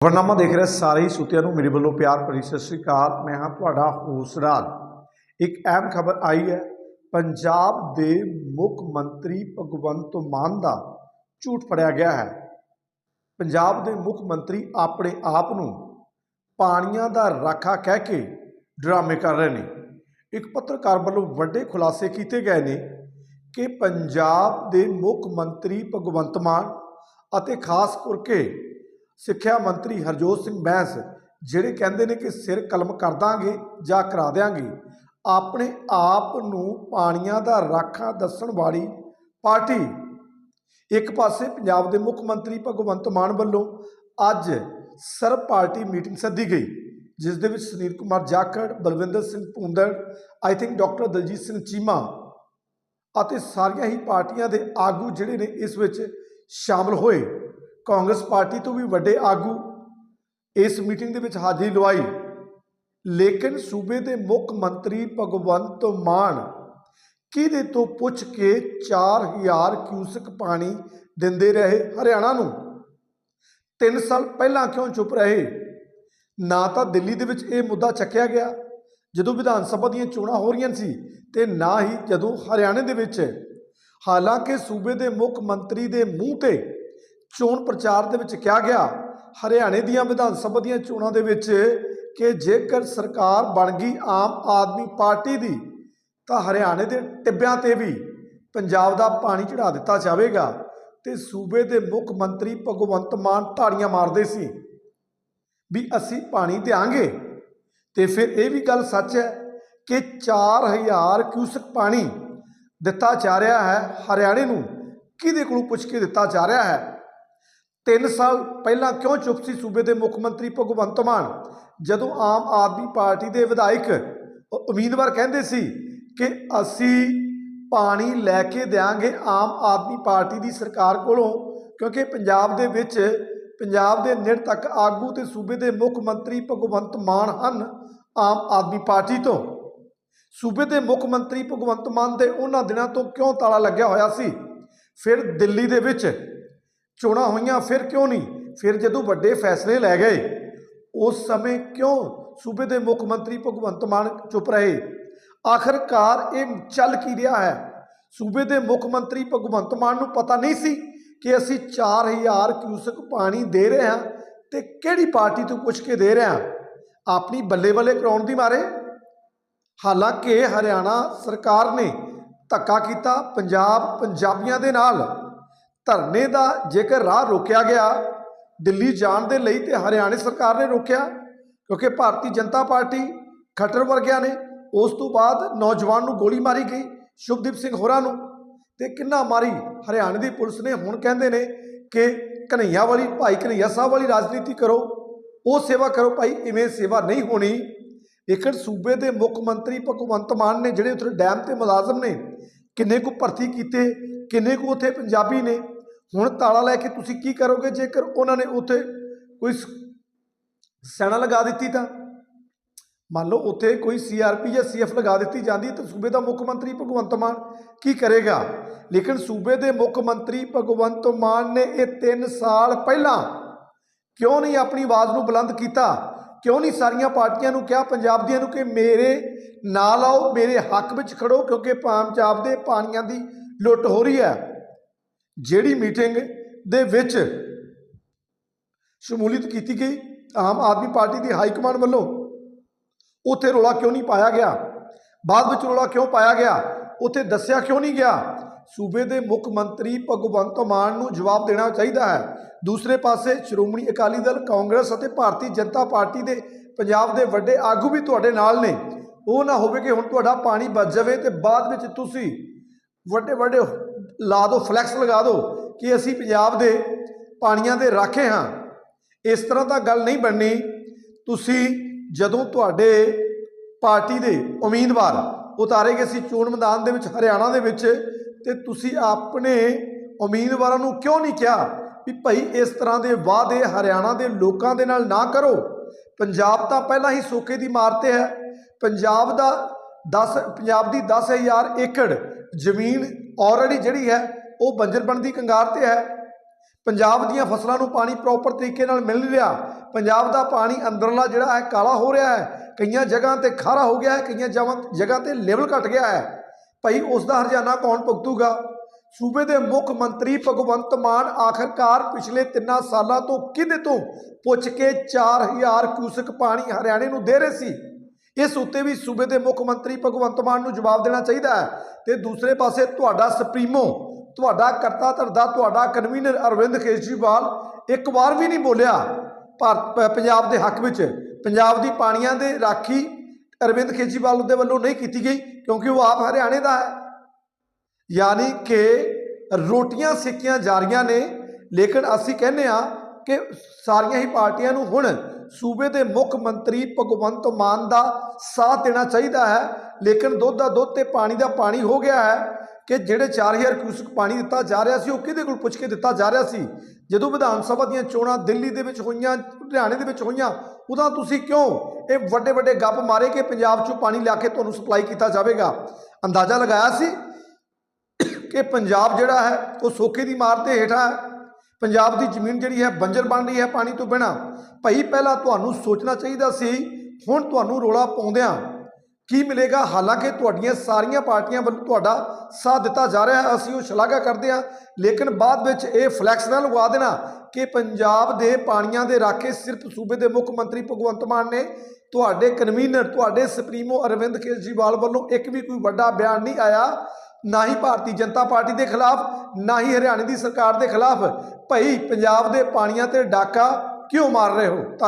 ਖਬਰਨਾਮਾ ਦੇਖ ਰਹੇ ਸਾਰੇ ਹੀ ਸੁਤਿਆਂ ਨੂੰ ਮੇਰੇ ਵੱਲੋਂ ਪਿਆਰ ਭਰੀ ਸਤਿ ਸ੍ਰੀ ਅਕਾਲ। ਮੈਂ ਹਾਂ ਤੁਹਾਡਾ ਹੋਸਟ ਰਾਜ। ਇੱਕ ਅਹਿਮ ਖਬਰ ਆਈ ਹੈ, ਪੰਜਾਬ ਦੇ ਮੁੱਖ ਮੰਤਰੀ ਭਗਵੰਤ ਮਾਨ ਦਾ ਝੂਠ ਫੜਿਆ ਗਿਆ ਹੈ। ਪੰਜਾਬ ਦੇ ਮੁੱਖ ਮੰਤਰੀ ਆਪਣੇ ਆਪ ਨੂੰ ਪਾਣੀਆਂ ਦਾ ਰਾਖਾ ਕਹਿ ਕੇ ਡਰਾਮੇ ਕਰ ਰਹੇ ਨੇ। ਇੱਕ ਪੱਤਰਕਾਰ ਵੱਲੋਂ ਵੱਡੇ ਖੁਲਾਸੇ ਕੀਤੇ ਗਏ ਨੇ ਕਿ ਪੰਜਾਬ ਦੇ ਮੁੱਖ ਮੰਤਰੀ ਭਗਵੰਤ ਮਾਨ ਅਤੇ ਖਾਸ ਕਰਕੇ ਸਿੱਖਿਆ ਮੰਤਰੀ ਹਰਜੋਤ ਸਿੰਘ ਬੈਂਸ ਜਿਹੜੇ ਕਹਿੰਦੇ ਨੇ ਕਿ ਸਿਰ ਕਲਮ ਕਰ ਦਾਂਗੇ ਜਾਂ ਕਰਾ ਦਿਆਂਗੇ, ਆਪਣੇ ਆਪ ਨੂੰ ਪਾਣੀਆਂ ਦਾ ਰਾਖਾ ਦੱਸਣ ਵਾਲੀ ਪਾਰਟੀ। ਇੱਕ ਪਾਸੇ ਪੰਜਾਬ ਦੇ ਮੁੱਖ ਮੰਤਰੀ ਭਗਵੰਤ ਮਾਨ ਵੱਲੋਂ ਅੱਜ ਸਰਬ ਪਾਰਟੀ ਮੀਟਿੰਗ ਸੱਦੀ ਗਈ, ਜਿਸ ਦੇ ਵਿੱਚ Sunil Kumar Jakhar, Balwinder Singh Bhundar, I think doctor Daljit Singh Cheema ਅਤੇ ਸਾਰੀਆਂ ਹੀ ਪਾਰਟੀਆਂ ਦੇ ਆਗੂ ਜਿਹੜੇ ਨੇ ਇਸ ਵਿੱਚ ਸ਼ਾਮਲ ਹੋਏ। ਕਾਂਗਰਸ ਪਾਰਟੀ ਤੋਂ ਵੀ ਵੱਡੇ ਆਗੂ ਇਸ ਮੀਟਿੰਗ ਦੇ ਵਿੱਚ ਹਾਜ਼ਰੀ ਲਵਾਈ। ਲੇਕਿਨ ਸੂਬੇ ਦੇ ਮੁੱਖ ਮੰਤਰੀ ਭਗਵੰਤ ਮਾਨ ਕਿਹਦੇ ਤੋਂ ਪੁੱਛ ਕੇ 4000 ਕਿਊਸਕ ਪਾਣੀ ਦਿੰਦੇ ਰਹੇ ਹਰਿਆਣਾ ਨੂੰ? 3 ਸਾਲ ਪਹਿਲਾਂ ਕਿਉਂ ਚੁੱਪ ਰਹੇ? ਨਾ ਤਾਂ ਦਿੱਲੀ ਦੇ ਵਿੱਚ ਇਹ ਮੁੱਦਾ ਚੱਕਿਆ ਗਿਆ, ਜਦੋਂ ਵਿਧਾਨ ਸਭਾ ਦੀਆਂ ਚੋਣਾਂ ਹੋ ਰਹੀਆਂ ਸੀ ਤੇ ਨਾ ਹੀ ਜਦੋਂ ਹਰਿਆਣੇ ਦੇ ਵਿੱਚ। ਹਾਲਾਂਕਿ ਸੂਬੇ ਦੇ ਮੁੱਖ ਮੰਤਰੀ ਦੇ ਮੂੰਹ ਤੇ ਚੋਣ ਪ੍ਰਚਾਰ ਦੇ ਵਿੱਚ ਕਿਹਾ ਗਿਆ, ਹਰਿਆਣੇ ਦੀਆਂ ਵਿਧਾਨ ਸਭਾ ਦੀਆਂ ਚੋਣਾਂ ਦੇ ਵਿੱਚ ਕਿ ਜੇਕਰ ਸਰਕਾਰ ਬਣ ਗਈ ਆਮ ਆਦਮੀ ਪਾਰਟੀ ਦੀ, ਤਾਂ ਹਰਿਆਣੇ ਦੇ ਟਿੱਬਿਆਂ ਤੇ ਵੀ ਪੰਜਾਬ ਦਾ ਪਾਣੀ ਚੜਾ ਦਿੱਤਾ ਜਾਵੇਗਾ ਤੇ ਸੂਬੇ ਦੇ ਮੁੱਖ ਮੰਤਰੀ ਭਗਵੰਤ ਮਾਨ ਧਾੜੀਆਂ ਮਾਰਦੇ ਸੀ ਵੀ ਅਸੀਂ ਪਾਣੀ ਦਿਆਂਗੇ। ਤੇ ਫਿਰ ਇਹ ਵੀ ਗੱਲ ਸੱਚ ਹੈ ਕਿ 4000 ਕਿਊਸਕ ਪਾਣੀ ਦਿੱਤਾ ਜਾ ਰਿਹਾ ਹੈ, ਹਰਿਆਣੇ ਨੂੰ ਕਿਹਦੇ ਕੋਲੋਂ ਪੁੱਛ ਕੇ ਦਿੱਤਾ ਜਾ ਰਿਹਾ ਹੈ? 3 ਸਾਲ ਪਹਿਲਾਂ ਕਿਉਂ ਚੁੱਪ ਸੀ ਸੂਬੇ ਦੇ ਮੁੱਖ ਮੰਤਰੀ ਭਗਵੰਤ ਮਾਨ? ਜਦੋਂ ਆਮ ਆਦਮੀ ਪਾਰਟੀ ਦੇ ਵਿਧਾਇਕ ਉਮੀਦਵਾਰ ਕਹਿੰਦੇ ਸੀ ਕਿ ਅਸੀਂ ਪਾਣੀ ਲੈ ਕੇ ਦੇਾਂਗੇ ਆਮ ਆਦਮੀ ਪਾਰਟੀ ਦੀ ਸਰਕਾਰ ਕੋਲੋਂ, ਕਿਉਂਕਿ ਪੰਜਾਬ ਦੇ ਵਿੱਚ, ਪੰਜਾਬ ਦੇ ਨਿਰ ਤੱਕ ਆਗੂ ਤੇ ਸੂਬੇ ਦੇ ਮੁੱਖ ਮੰਤਰੀ ਭਗਵੰਤ ਮਾਨ ਹਨ ਆਮ ਆਦਮੀ ਪਾਰਟੀ ਤੋਂ। ਸੂਬੇ ਦੇ ਮੁੱਖ ਮੰਤਰੀ ਭਗਵੰਤ ਮਾਨ ਦੇ ਉਹਨਾਂ ਦਿਨਾਂ ਤੋਂ ਕਿਉਂ ਤਾਲਾ ਲੱਗਿਆ ਹੋਇਆ ਸੀ? ਫਿਰ ਦਿੱਲੀ ਦੇ ਵਿੱਚ ਚੋਣਾਂ ਹੋਈਆਂ, ਫਿਰ ਕਿਉਂ ਨਹੀਂ? ਫਿਰ ਜਦੋਂ ਵੱਡੇ ਫੈਸਲੇ ਲੈ ਗਏ, ਉਸ ਸਮੇਂ ਕਿਉਂ ਸੂਬੇ ਦੇ ਮੁੱਖ ਮੰਤਰੀ ਭਗਵੰਤ ਮਾਨ ਚੁੱਪ ਰਹੇ? ਆਖਰਕਾਰ ਇਹ ਚੱਲ ਕੀ ਰਿਹਾ ਹੈ? ਸੂਬੇ ਦੇ ਮੁੱਖ ਮੰਤਰੀ ਭਗਵੰਤ ਮਾਨ ਨੂੰ ਪਤਾ ਨਹੀਂ ਸੀ ਕਿ ਅਸੀਂ 4000 ਕਿਊਸਕ ਪਾਣੀ ਦੇ ਰਹੇ ਹਾਂ ਤੇ ਕਿਹੜੀ ਪਾਰਟੀ ਤੋਂ ਪੁੱਛ ਕੇ ਦੇ ਰਹੇ ਹਾਂ? ਆਪਣੀ ਬੱਲੇ ਬੱਲੇ ਕਰਾਉਣ ਦੀ ਮਾਰੇ? ਹਾਲਾਂਕਿ ਹਰਿਆਣਾ ਸਰਕਾਰ ਨੇ ਧੱਕਾ ਕੀਤਾ ਪੰਜਾਬ ਪੰਜਾਬੀਆਂ ਦੇ ਨਾਲ। ਧਰਨੇ ਦਾ ਜੇਕਰ ਰਾਹ ਰੋਕਿਆ ਗਿਆ, ਦਿੱਲੀ ਜਾਣ ਦੇ ਲਈ ਤੇ ਹਰਿਆਣਾ ਸਰਕਾਰ ਨੇ ਰੋਕਿਆ, ਕਿਉਂਕਿ ਭਾਰਤੀ ਜਨਤਾ ਪਾਰਟੀ ਖੱਟਰ ਵਰਗਿਆਂ ਨੇ ਉਸ ਤੋਂ ਬਾਅਦ ਨੌਜਵਾਨ ਨੂੰ ਗੋਲੀ ਮਾਰੀ ਗਈ, ਸ਼ੁਭਦੀਪ ਸਿੰਘ ਹੋਰਾਂ ਨੂੰ। ਤੇ ਕਿੰਨਾ ਮਾਰੀ ਹਰਿਆਣੇ ਦੀ ਪੁਲਿਸ ਨੇ, ਹੁਣ ਕਹਿੰਦੇ ਨੇ ਕਿ ਕਨਈਆ ਵਾਲੀ, ਭਾਈ ਕਨਈਆ ਸਾਹਿਬ ਵਾਲੀ ਰਾਜਨੀਤੀ ਕਰੋ, ਉਹ ਸੇਵਾ ਕਰੋ ਭਾਈ, ਇਵੇਂ ਸੇਵਾ ਨਹੀਂ ਹੋਣੀ। ਲੇਕਿਨ ਸੂਬੇ ਦੇ ਮੁੱਖ ਮੰਤਰੀ ਭਗਵੰਤ ਮਾਨ ਨੇ, ਜਿਹੜੇ ਉੱਥੇ ਡੈਮ ਤੇ ਮੁਲਾਜ਼ਮ ਨੇ, ਕਿੰਨੇ ਕੁ ਭਰਤੀ ਕੀਤੇ, ਕਿੰਨੇ ਕੁ ਉੱਥੇ ਪੰਜਾਬੀ ਨੇ ਹੁਣ ਤਾਲਾ ਲੈ ਕੇ ਤੁਸੀਂ ਕੀ ਕਰੋਗੇ? ਜੇਕਰ ਉਹਨਾਂ ਨੇ ਉੱਥੇ ਕੋਈ ਸ- ਸੈਨਾ ਲਗਾ ਦਿੱਤੀ ਤਾਂ? ਮੰਨ ਲਓ ਉੱਥੇ ਕੋਈ ਸੀਆਰਪੀ ਜਾਂ ਸੀਐਫ ਲਗਾ ਦਿੱਤੀ ਜਾਂਦੀ ਤਾਂ ਸੂਬੇ ਦਾ ਮੁੱਖ ਮੰਤਰੀ ਭਗਵੰਤ ਮਾਨ ਕੀ ਕਰੇਗਾ? ਲੇਕਿਨ ਸੂਬੇ ਦੇ ਮੁੱਖ ਮੰਤਰੀ ਭਗਵੰਤ ਮਾਨ ਨੇ ਇਹ 3 ਸਾਲ ਪਹਿਲਾਂ ਕਿਉਂ ਨਹੀਂ ਆਪਣੀ ਆਵਾਜ਼ ਨੂੰ ਬੁਲੰਦ ਕੀਤਾ? ਕਿਉਂ ਨਹੀਂ ਸਾਰੀਆਂ ਪਾਰਟੀਆਂ ਨੂੰ ਕਿਹਾ? ਪੰਜਾਬ ਦੀਆਂ ਨੂੰ ਕਿ ਮੇਰੇ ਨਾਲ ਆਓ, ਮੇਰੇ ਹੱਕ ਵਿੱਚ ਖੜੋ, ਕਿਉਂਕਿ ਪੰਜਾਬ ਦੇ ਪਾਣੀਆਂ ਦੀ ਲੁੱਟ ਹੋ ਰਹੀ ਹੈ। ਜਿਹੜੀ ਮੀਟਿੰਗ ਦੇ ਵਿੱਚ ਸ਼ਮੂਲੀਅਤ ਕੀਤੀ ਗਈ, ਆਮ ਆਦਮੀ ਪਾਰਟੀ ਦੀ ਹਾਈ ਕਮਾਂਡ ਵੱਲੋਂ, ਉੱਥੇ ਰੋਲਾ ਕਿਉਂ ਨਹੀਂ ਪਾਇਆ ਗਿਆ? ਬਾਅਦ ਵਿੱਚ ਰੋਲਾ ਕਿਉਂ ਪਾਇਆ ਗਿਆ? ਉੱਥੇ ਦੱਸਿਆ ਕਿਉਂ ਨਹੀਂ ਗਿਆ? ਸੂਬੇ ਦੇ ਮੁੱਖ ਮੰਤਰੀ ਭਗਵੰਤ ਮਾਨ ਨੂੰ ਜਵਾਬ ਦੇਣਾ ਚਾਹੀਦਾ ਹੈ। ਦੂਸਰੇ ਪਾਸੇ ਸ਼੍ਰੋਮਣੀ ਅਕਾਲੀ ਦਲ, ਕਾਂਗਰਸ ਅਤੇ ਭਾਰਤੀ ਜਨਤਾ ਪਾਰਟੀ ਦੇ ਪੰਜਾਬ ਦੇ ਵੱਡੇ ਆਗੂ ਵੀ ਤੁਹਾਡੇ ਨਾਲ ਨੇ। ਉਹ ਨਾ ਹੋਵੇ ਕਿ ਹੁਣ ਤੁਹਾਡਾ ਪਾਣੀ ਬਚ ਜਾਵੇ ਤੇ ਬਾਅਦ ਵਿੱਚ ਤੁਸੀਂ ਵੱਡੇ ਵੱਡੇ ਲਾ ਦਿਓ ਫਲੈਕਸ ਲਗਾ ਦਿਓ ਕਿ ਅਸੀਂ ਪੰਜਾਬ ਦੇ ਪਾਣੀਆਂ ਦੇ ਰਾਖੇ ਹਾਂ। ਇਸ ਤਰ੍ਹਾਂ ਤਾਂ ਗੱਲ ਨਹੀਂ ਬਣਨੀ। ਤੁਸੀਂ ਜਦੋਂ ਤੁਹਾਡੇ ਪਾਰਟੀ ਦੇ ਉਮੀਦਵਾਰ ਉਤਾਰੇ ਗਏ ਸੀ ਚੋਣ ਮੈਦਾਨ ਦੇ ਵਿੱਚ, ਹਰਿਆਣਾ ਦੇ ਵਿੱਚ, ਤੇ ਤੁਸੀਂ ਆਪਣੇ ਉਮੀਦਵਾਰਾਂ ਨੂੰ ਕਿਉਂ ਨਹੀਂ ਕਿਹਾ ਵੀ ਭਾਈ ਇਸ ਤਰ੍ਹਾਂ ਦੇ ਵਾਅਦੇ ਹਰਿਆਣਾ ਦੇ ਲੋਕਾਂ ਦੇ ਨਾਲ ਨਾ ਕਰੋ? ਪੰਜਾਬ ਤਾਂ ਪਹਿਲਾਂ ਹੀ ਸੋਕੇ ਦੀ ਮਾਰ ਤੇ ਹੈ। ਪੰਜਾਬ ਦਾ 10 ਪੰਜਾਬ ਦੀ 10000 ਏਕੜ ਜ਼ਮੀਨ ਆਲਰੇਡੀ ਜਿਹੜੀ ਹੈ, ਉਹ ਬੰਜਰ ਬਣਨ ਦੀ ਕੰਗਾਰ ਤੇ ਹੈ। ਪੰਜਾਬ ਦੀਆਂ ਫਸਲਾਂ ਨੂੰ ਪਾਣੀ ਪ੍ਰੋਪਰ ਤਰੀਕੇ ਨਾਲ ਮਿਲ ਨਹੀਂ ਰਿਹਾ। ਪੰਜਾਬ ਦਾ ਪਾਣੀ ਅੰਦਰਲਾ ਜਿਹੜਾ ਹੈ, ਕਾਲਾ ਹੋ ਰਿਹਾ ਹੈ। ਕਈਆਂ ਜਗ੍ਹਾ ਤੇ ਖਾਰਾ ਹੋ ਗਿਆ ਹੈ, ਕਈਆਂ ਜਗ੍ਹਾ- ਜਗ੍ਹਾ ਤੇ ਲੈਵਲ ਘਟ ਗਿਆ ਹੈ। ਭਾਈ, ਉਸ ਦਾ ਹਰਜਾਨਾ ਕੌਣ ਭੁਗਤੂਗਾ? ਸੂਬੇ ਦੇ ਮੁੱਖ ਮੰਤਰੀ ਭਗਵੰਤ ਮਾਨ ਆਖਰਕਾਰ ਪਿਛਲੇ ਤਿੰਨਾਂ ਸਾਲਾਂ ਤੋਂ ਕਿਹਦੇ ਤੋਂ ਪੁੱਛ ਕੇ 4000 ਕਿਊਸਕ ਪਾਣੀ ਹਰਿਆਣੇ ਨੂੰ ਦੇ ਰਹੇ ਸੀ? ਇਸ ਉੱਤੇ ਵੀ ਸੂਬੇ ਦੇ ਮੁੱਖ ਮੰਤਰੀ ਭਗਵੰਤ ਮਾਨ ਨੂੰ ਜਵਾਬ ਦੇਣਾ ਚਾਹੀਦਾ ਹੈ ਤੇ ਦੂਸਰੇ ਪਾਸੇ ਤੁਹਾਡਾ ਸੁਪਰੀਮੋ, ਤੁਹਾਡਾ ਕਰਤਾ ਧਰਦਾ, ਤੁਹਾਡਾ ਕਨਵੀਨਰ ਅਰਵਿੰਦ ਕੇਜਰੀਵਾਲ ਇੱਕ ਵਾਰ ਵੀ ਨਹੀਂ ਬੋਲਿਆ ਭਾਰਤ ਪੰਜਾਬ ਦੇ ਹੱਕ ਵਿੱਚ। ਪੰਜਾਬ ਦੀ ਪਾਣੀਆਂ ਦੇ ਰਾਖੀ ਅਰਵਿੰਦ ਕੇਜਰੀਵਾਲ ਦੇ ਵੱਲੋਂ ਨਹੀਂ ਕੀਤੀ ਗਈ ਕਿਉਂਕਿ ਉਹ ਆਪ ਹਰਿਆਣੇ ਦਾ ਹੈ। ਯਾਨੀ ਕਿ ਰੋਟੀਆਂ ਸਿੱਕੀਆਂ ਜਾ ਰਹੀਆਂ ਨੇ, ਲੇਕਿਨ ਅਸੀਂ ਕਹਿੰਦੇ ਆ ਕਿ ਸਾਰੀਆਂ ਹੀ ਪਾਰਟੀਆਂ ਨੂੰ ਹੁਣ ਸੂਬੇ ਦੇ ਮੁੱਖ ਮੰਤਰੀ ਭਗਵੰਤ ਮਾਨ ਦਾ ਸਾਥ ਦੇਣਾ ਚਾਹੀਦਾ ਹੈ। ਲੇਕਿਨ ਦੁੱਧ ਦਾ ਦੁੱਧ ਤੇ ਪਾਣੀ ਦਾ ਪਾਣੀ ਹੋ ਗਿਆ ਹੈ ਕਿ ਜਿਹੜੇ 4000 ਕਿਊਸਕ ਪਾਣੀ ਦਿੱਤਾ ਜਾ ਰਿਹਾ ਸੀ, ਉਹ ਕਿਹਦੇ ਕੋਲ ਪੁੱਛ ਕੇ ਦਿੱਤਾ ਜਾ ਰਿਹਾ ਸੀ? ਜਦੋਂ ਵਿਧਾਨ ਸਭਾ ਦੀਆਂ ਚੋਣਾਂ ਦਿੱਲੀ ਦੇ ਵਿੱਚ ਹੋਈਆਂ, ਲੁਧਿਆਣੇ ਦੇ ਵਿੱਚ ਹੋਈਆਂ, ਉਦੋਂ ਤੁਸੀਂ ਕਿਉਂ ਇਹ ਵੱਡੇ ਵੱਡੇ ਗੱਪ ਮਾਰੇ ਕਿ ਪੰਜਾਬ 'ਚੋਂ ਪਾਣੀ ਲਿਆ ਕੇ ਤੁਹਾਨੂੰ ਸਪਲਾਈ ਕੀਤਾ ਜਾਵੇਗਾ? ਅੰਦਾਜ਼ਾ ਲਗਾਇਆ ਸੀ ਕਿ ਪੰਜਾਬ ਜਿਹੜਾ ਹੈ, ਉਹ ਸੋਕੇ ਦੀ ਮਾਰ ਤੇ ਹੇਠਾਂ ਹੈ। ਪੰਜਾਬ ਦੀ ਜ਼ਮੀਨ ਜਿਹੜੀ ਹੈ, ਬੰਜਰ ਬਣ ਰਹੀ ਹੈ ਪਾਣੀ ਤੋਂ ਬਿਨਾ। ਭਈ, ਪਹਿਲਾਂ ਤੁਹਾਨੂੰ ਸੋਚਣਾ ਚਾਹੀਦਾ ਸੀ, ਹੁਣ ਤੁਹਾਨੂੰ ਰੋਲਾ ਪਾਉਂਦਿਆਂ ਕੀ ਮਿਲੇਗਾ? ਹਾਲਾਂਕਿ ਤੁਹਾਡੀਆਂ ਸਾਰੀਆਂ ਪਾਰਟੀਆਂ ਵੱਲੋਂ ਤੁਹਾਡਾ ਸਾਥ ਦਿੱਤਾ ਜਾ ਰਿਹਾ ਹੈ, ਅਸੀਂ ਉਹ ਸ਼ਲਾਘਾ ਕਰਦੇ ਹਾਂ। ਲੇਕਿਨ ਬਾਅਦ ਵਿੱਚ ਇਹ ਫਲੈਕਸ ਨਾ ਲਗਵਾ ਦੇਣਾ ਕਿ ਪੰਜਾਬ ਦੇ ਪਾਣੀਆਂ ਦੇ ਰਾਖੇ ਸਿਰਫ ਸੂਬੇ ਦੇ ਮੁੱਖ ਮੰਤਰੀ ਭਗਵੰਤ ਮਾਨ ਨੇ। ਤੁਹਾਡੇ ਕਨਵੀਨਰ, ਤੁਹਾਡੇ ਸੁਪਰੀਮੋ ਅਰਵਿੰਦ ਕੇਜਰੀਵਾਲ ਵੱਲੋਂ ਇੱਕ ਵੀ ਕੋਈ ਵੱਡਾ ਬਿਆਨ ਨਹੀਂ ਆਇਆ। ਨਾ ਹੀ ਭਾਰਤੀ ਜਨਤਾ ਪਾਰਟੀ ਦੇ ਖਿਲਾਫ, ਨਾ ਹੀ ਹਰਿਆਣੇ ਦੀ ਸਰਕਾਰ ਦੇ ਖਿਲਾਫ। ਭਈ ਪੰਜਾਬ ਦੇ ਪਾਣੀਆਂ ਤੇ ਡਾਕਾ ਕਿਉਂ ਮਾਰ ਰਹੇ ਹੋ? ਧੰਨ